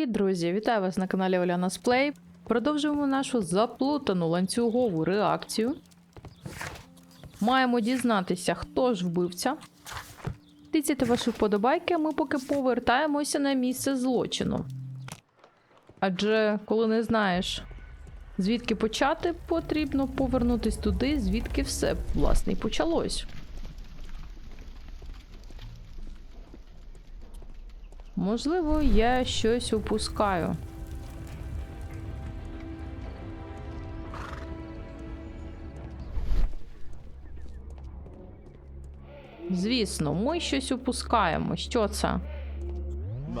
Привіт, друзі! Вітаю вас на каналі Оляна Сплей. Продовжуємо нашу заплутану ланцюгову реакцію. Маємо дізнатися, хто ж вбивця. Тицяйте ваші вподобайки, а ми поки повертаємося на місце злочину. Адже коли не знаєш, звідки почати, потрібно повернутись туди, звідки все власне і почалось. Можливо, я щось упускаю. Звісно, ми щось упускаємо. Що це?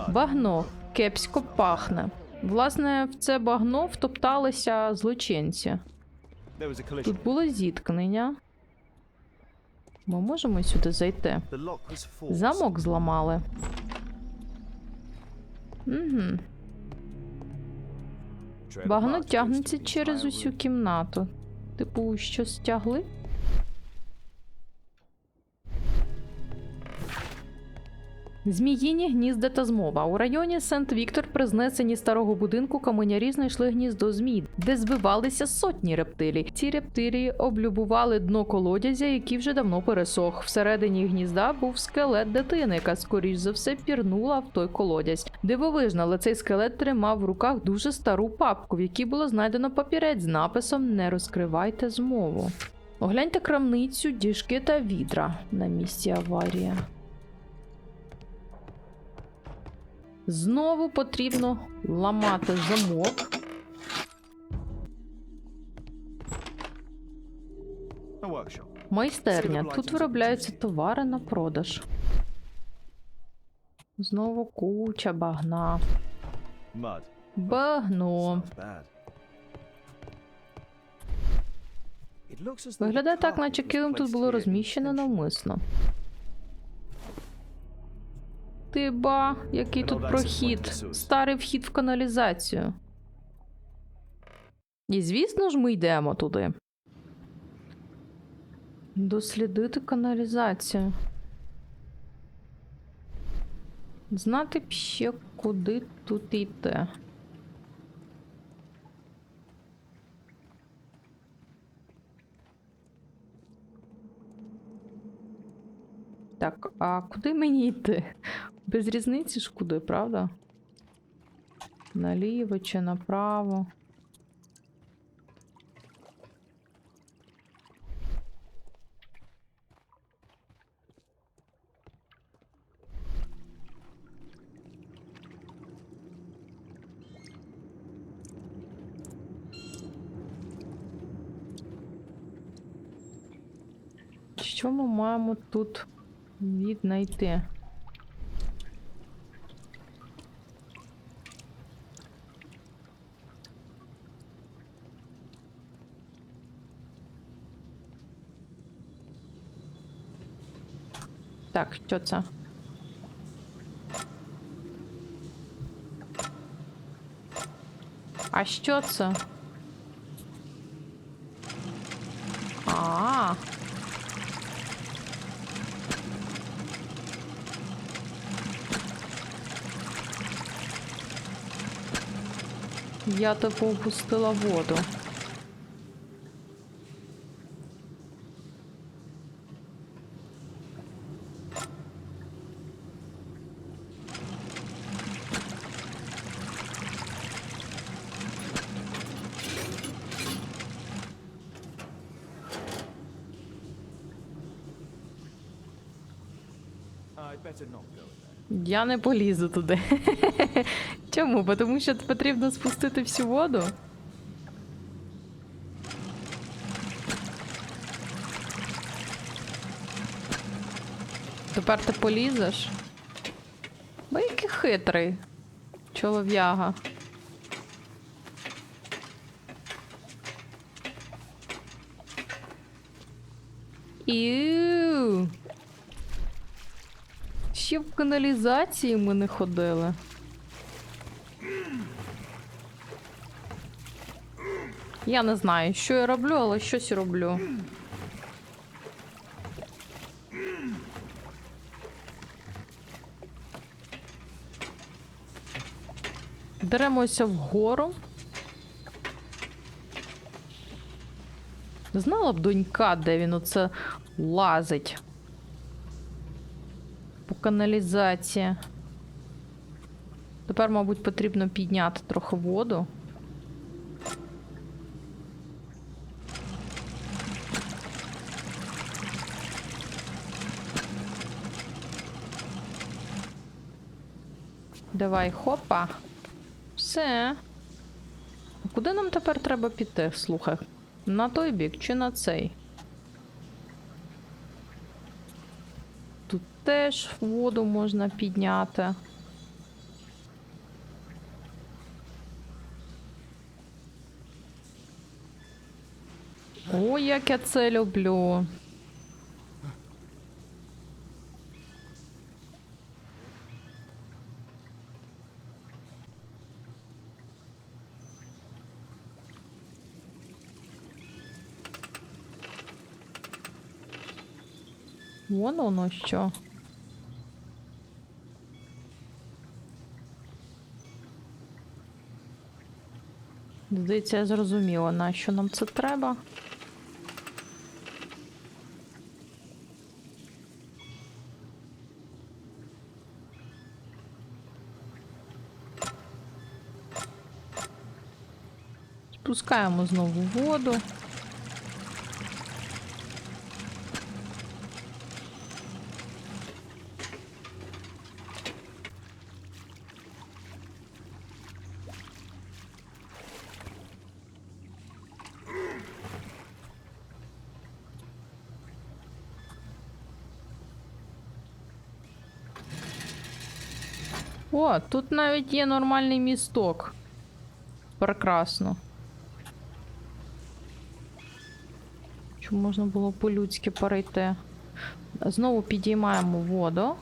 Багно кепсько пахне. Власне, в це багно втопталися злочинці. Тут було зіткнення. Ми можемо сюди зайти. Замок зламали. Угу. Багно тягнеться через усю кімнату. Типу, що стягли? Зміїні гнізда та змова. У районі Сент-Віктор при знесенні старого будинку каменярі знайшли гніздо змій, де збивалися сотні рептилій. Ці рептилії облюбували дно колодязя, який вже давно пересох. Всередині гнізда був скелет дитини, яка, скоріш за все, пірнула в той колодязь. Дивовижно, але цей скелет тримав в руках дуже стару папку, в якій було знайдено папірець з написом Не розкривайте змову. Огляньте крамницю, діжки та відра на місці аварії. Знову потрібно ламати замок. Майстерня. Тут виробляються товари на продаж. Знову куча багна. Багно. Виглядає так, наче килим тут було розміщено навмисно. Ти ба, який тут прохід. Старий вхід в каналізацію. І звісно ж, ми йдемо туди. Дослідити каналізацію. Знати б ще, куди тут йти. Так, а куди мені йти? Без різниці ж куди, правда? Наліво чи направо? Що ми маємо тут віднайти? Так, що це? А що це? А. Я типу опустила воду. Я не полізу туди. Чому? Бо Тому що потрібно спустити всю воду. Тепер ти полізеш. Бо який хитрий. Чолов'яга. Іу. Ще в каналізації ми не ходили. Я не знаю, що я роблю, але щось роблю. Деремося вгору. Знала б донька, де він оце лазить. По каналізації. Тепер, мабуть, потрібно підняти трохи воду. Давай, хопа. Все. Куди нам тепер треба піти? Слухай. На той бік чи на цей? Тут теж воду можна підняти. Ой, як я це люблю. Вон воно що. Здається, я зрозуміла, на що нам це треба. Спускаємо знову воду. О, тут навіть є нормальний місток. Прекрасно. Щоб можна було по-людськи перейти. Знову підіймаємо воду.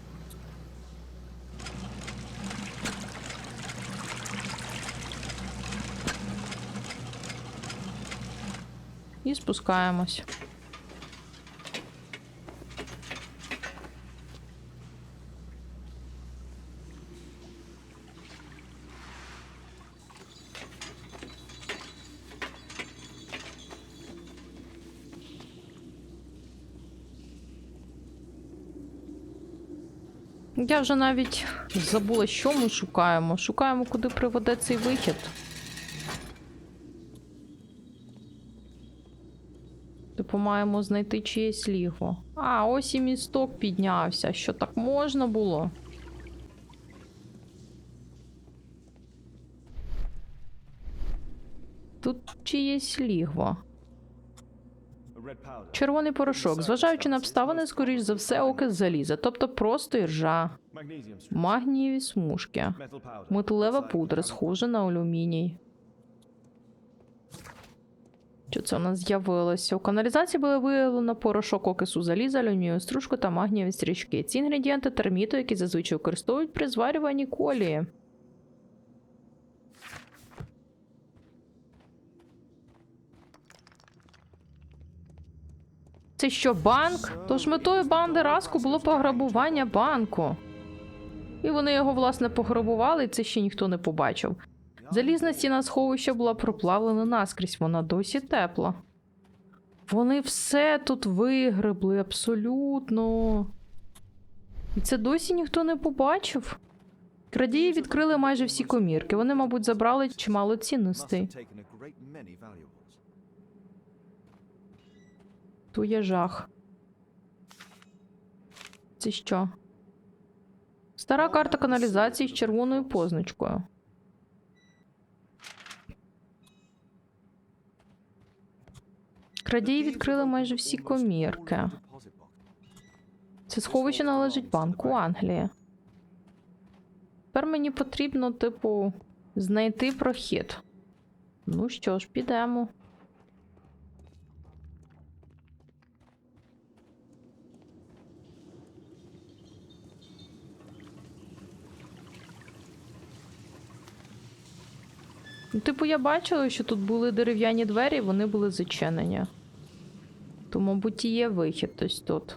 І спускаємось. Я вже навіть забула, що ми шукаємо. Шукаємо, куди приведе цей вихід. Типу маємо знайти чиєсь ліго. А, ось і місток піднявся. Що так можна було? Тут чиєсь лігво. Червоний порошок. Зважаючи на обставини, скоріш за все, окис заліза, тобто просто іржа. Магнієві смужки. Металева пудра, схожа на алюміній. Що це у нас з'явилося? У каналізації було виявлено порошок окису заліза, алюмінію стружку та магнієві стрічки. Ці інгредієнти терміту, які зазвичай використовують при зварюванні колії. Це що, банк? Тож метою банди Раску було пограбування банку. І вони його, власне, пограбували, і це ще ніхто не побачив. Залізна стіна сховища була проплавлена наскрізь, вона досі тепла. Вони все тут вигребли абсолютно. І це досі ніхто не побачив. Крадії відкрили майже всі комірки. Вони, мабуть, забрали чимало цінностей. Have taken a great many valuables. Ту є жах. Це що? Стара карта каналізації з червоною позначкою. Крадії відкрили майже всі комірки. Це сховище належить банку Англії. Тепер мені потрібно, типу, знайти прохід. Ну що ж, підемо. Типу, я бачила, що тут були дерев'яні двері, і вони були зачинені. То, мабуть, і є вихід ось тут.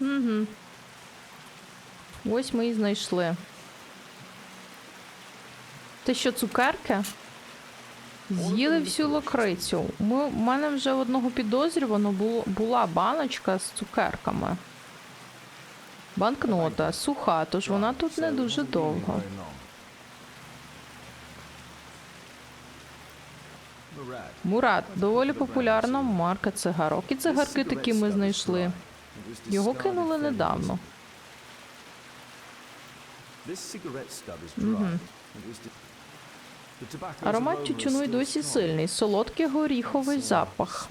Угу. Ось ми і знайшли. Те що цукерки? З'їли всю локрицю. Ми, у мене вже в одного підозрюваного було, була баночка з цукерками. Банкнота суха, тож вона тут не дуже довго. Мурат доволі популярна марка цигарок. І цигарки такі ми знайшли. Його кинули недавно. Мгм. Аромат тютюну й досі сильний, солодкий горіховий запах.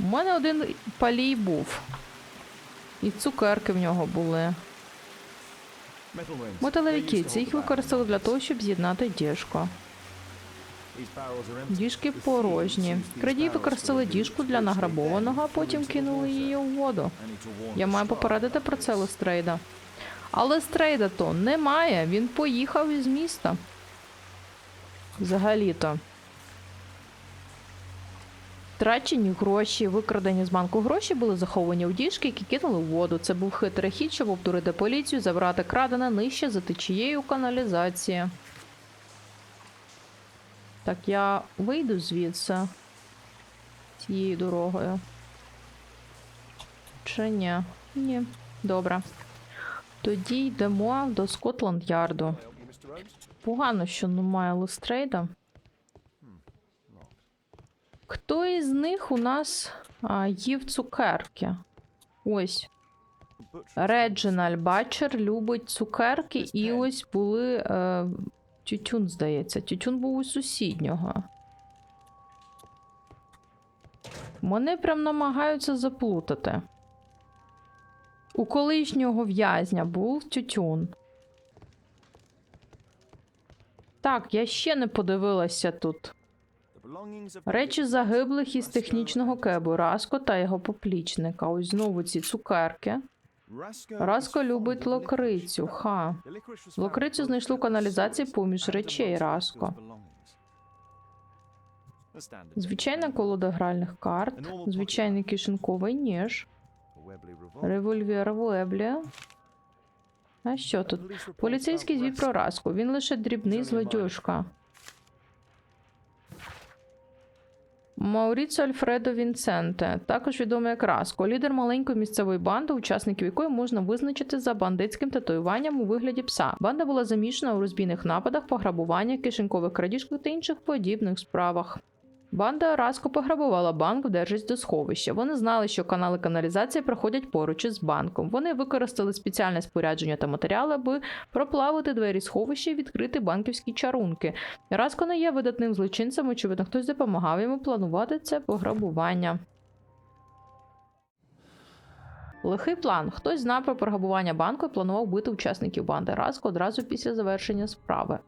У мене один палій був. І цукерки в нього були. Металеві кільця їх використали для того, щоб з'єднати діжко. Діжки порожні. Крадії використали діжку для награбованого, а потім кинули її у воду. Я маю попередити про це Лестрейда. Але Стрейда то немає, він поїхав із міста. Взагалі-то. Втрачені гроші, викрадені з банку гроші були заховані у діжки, які кинули у воду. Це був хитрий хід, щоб обдурити поліцію, забрати крадене нижче за течією каналізації. Так, я вийду звідси цією дорогою. Чи ні? Ні. Добре. Тоді йдемо до Скотланд Ярду. Погано, що немає Лестрейда. Хто із них у нас а, їв цукерки? Ось. Реджиналь Бачер любить цукерки, і ось були е, тютюн, здається. Тютюн був у сусіднього. Вони прям намагаються заплутати. У колишнього в'язня був тютюн. Так, я ще не подивилася тут. Речі загиблих із технічного кебу Раско та його поплічника. Ось знову ці цукерки. Раско любить локрицю. Ха. Локрицю знайшли в каналізації поміж речей Раско. Звичайна колода гральних карт, звичайний кишеньковий ніж, револьвер Веблі. А що тут? Поліцейський звіт про Раско. Він лише дрібний злодюжка. Мауріцо Альфредо Вінценте, також відомий як Раско, лідер маленької місцевої банди, учасників якої можна визначити за бандитським татуюванням у вигляді пса. Банда була замішана у розбійних нападах, пограбуваннях, кишенькових крадіжках та інших подібних справах. Банда Раско пограбувала банк, вдержись до сховища. Вони знали, що канали каналізації проходять поруч із банком. Вони використали спеціальне спорядження та матеріали, аби проплавити двері сховища і відкрити банківські чарунки. Раско не є видатним злочинцем, очевидно, хтось допомагав йому планувати це пограбування. Лихий план. Хтось знав про пограбування банку і планував бити учасників банди Раско одразу після завершення справи.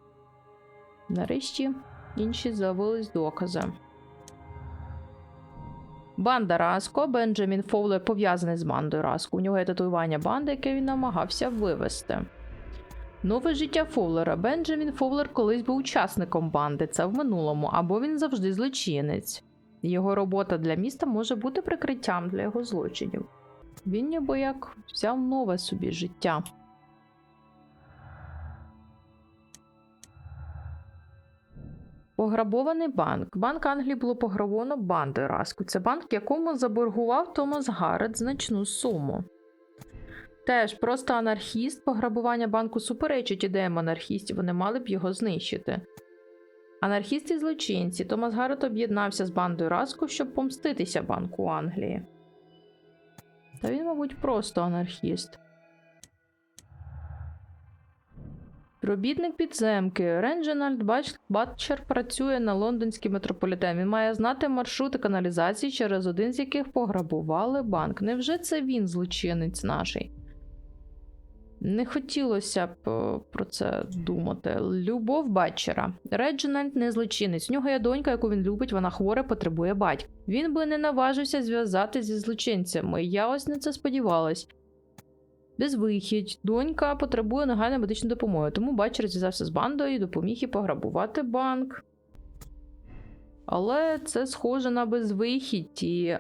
Нарешті інші з'явились докази. Банда Раско. Бенджамін Фовлер пов'язаний з бандою Раско. У нього є татуювання банди, яке він намагався вивести. Нове життя Фовлера. Бенджамін Фовлер колись був учасником банди, це в минулому, або він завжди злочинець. Його робота для міста може бути прикриттям для його злочинів. Він ніби як взяв нове собі життя. Пограбований банк. Банк Англії було пограбовано бандою Раску. Це банк, якому заборгував Томас Гаррет значну суму. Теж просто анархіст, пограбування банку суперечить ідеям анархістів, вони мали б його знищити. Анархісти злочинці. Томас Гаррет об'єднався з бандою Раску, щоб помститися банку Англії. Та він, мабуть, просто анархіст. Робітник підземки. Ренджинальд Бач- Батчер працює на лондонський метрополітен. Він має знати маршрути каналізації, через один з яких пограбували банк. Невже це він злочинець наший? Не хотілося б е, про це думати. Любов Батчера. Реджинальд не злочинець. У нього є донька, яку він любить, вона хвора, потребує батька. Він би не наважився зв'язати зі злочинцями. Я ось на це сподівалась. Безвихідь. Донька потребує негайної медичної допомоги, тому Батчер зв'язався з бандою і допоміг їй пограбувати банк. Але це схоже на безвихідь і.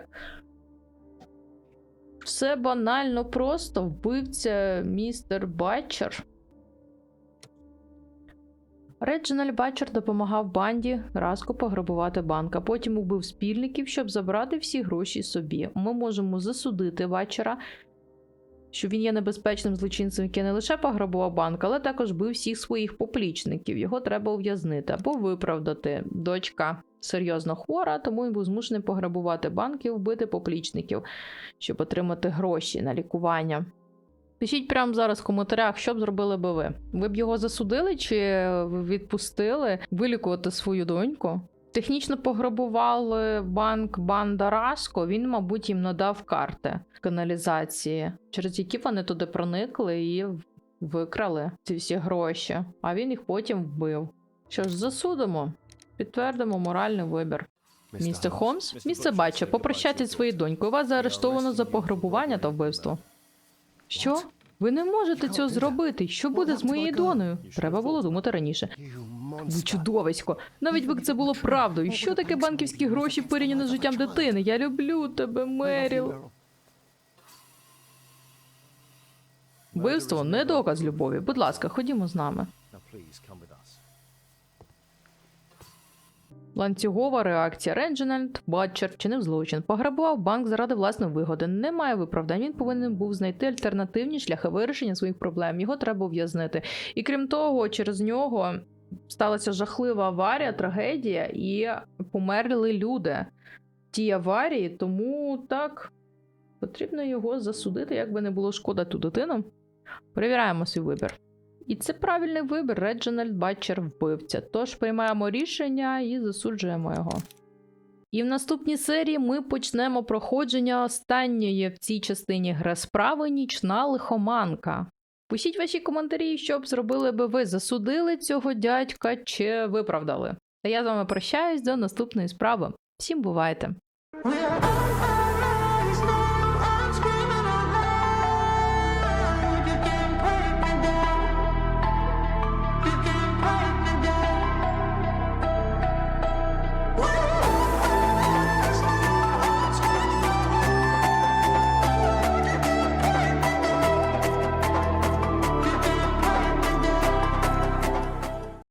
Все банально просто вбивця містер Батчер. Реджиналь Батчер допомагав банді разко пограбувати банк, а потім убив спільників, щоб забрати всі гроші собі. Ми можемо засудити Батчера, що він є небезпечним злочинцем, який не лише пограбував банк, але також бив всіх своїх поплічників. Його треба ув'язнити або виправдати. Дочка серйозно хвора, тому він був змушений пограбувати банк і вбити поплічників, щоб отримати гроші на лікування. Пишіть прямо зараз в коментарях, що б зробили би ви. Ви б його засудили чи відпустили вилікувати свою доньку? Технічно пограбували банк Банда Раско. Він, мабуть, їм надав карти каналізації, через які вони туди проникли і викрали ці всі гроші. А він їх потім вбив. Що ж, засудимо, підтвердимо моральний вибір. Місце Холмс, місце Батча, попрощайтесь зі своєю донькою. Вас заарештовано за пограбування та вбивство. Що? Ви не можете цього зробити. Що буде з моєю доною? Треба було думати раніше. Ви чудовисько. Навіть би це було правдою. Що таке банківські гроші порівняно з життям дитини? Я люблю тебе, Меріл. Вбивство не доказ любові. Будь ласка, ходімо з нами. Ланцюгова реакція. Реджинальд Батчер вчинив злочин. Пограбував банк заради власної вигоди. Немає виправдань. Він повинен був знайти альтернативні шляхи вирішення своїх проблем. Його треба ув'язнити. І крім того, через нього сталася жахлива аварія, трагедія, і померли люди в тій аварії. Тому так потрібно його засудити, як би не було шкода ту дитину. Перевіряємо свій вибір. І це правильний вибір. Реджинальд Батчер вбивця. Тож приймаємо рішення і засуджуємо його. І в наступній серії ми почнемо проходження останньої в цій частині гри справи Нічна лихоманка. Пишіть ваші коментарі, що б зробили би ви, засудили цього дядька чи виправдали. Та я з вами прощаюсь до наступної справи. Всім бувайте!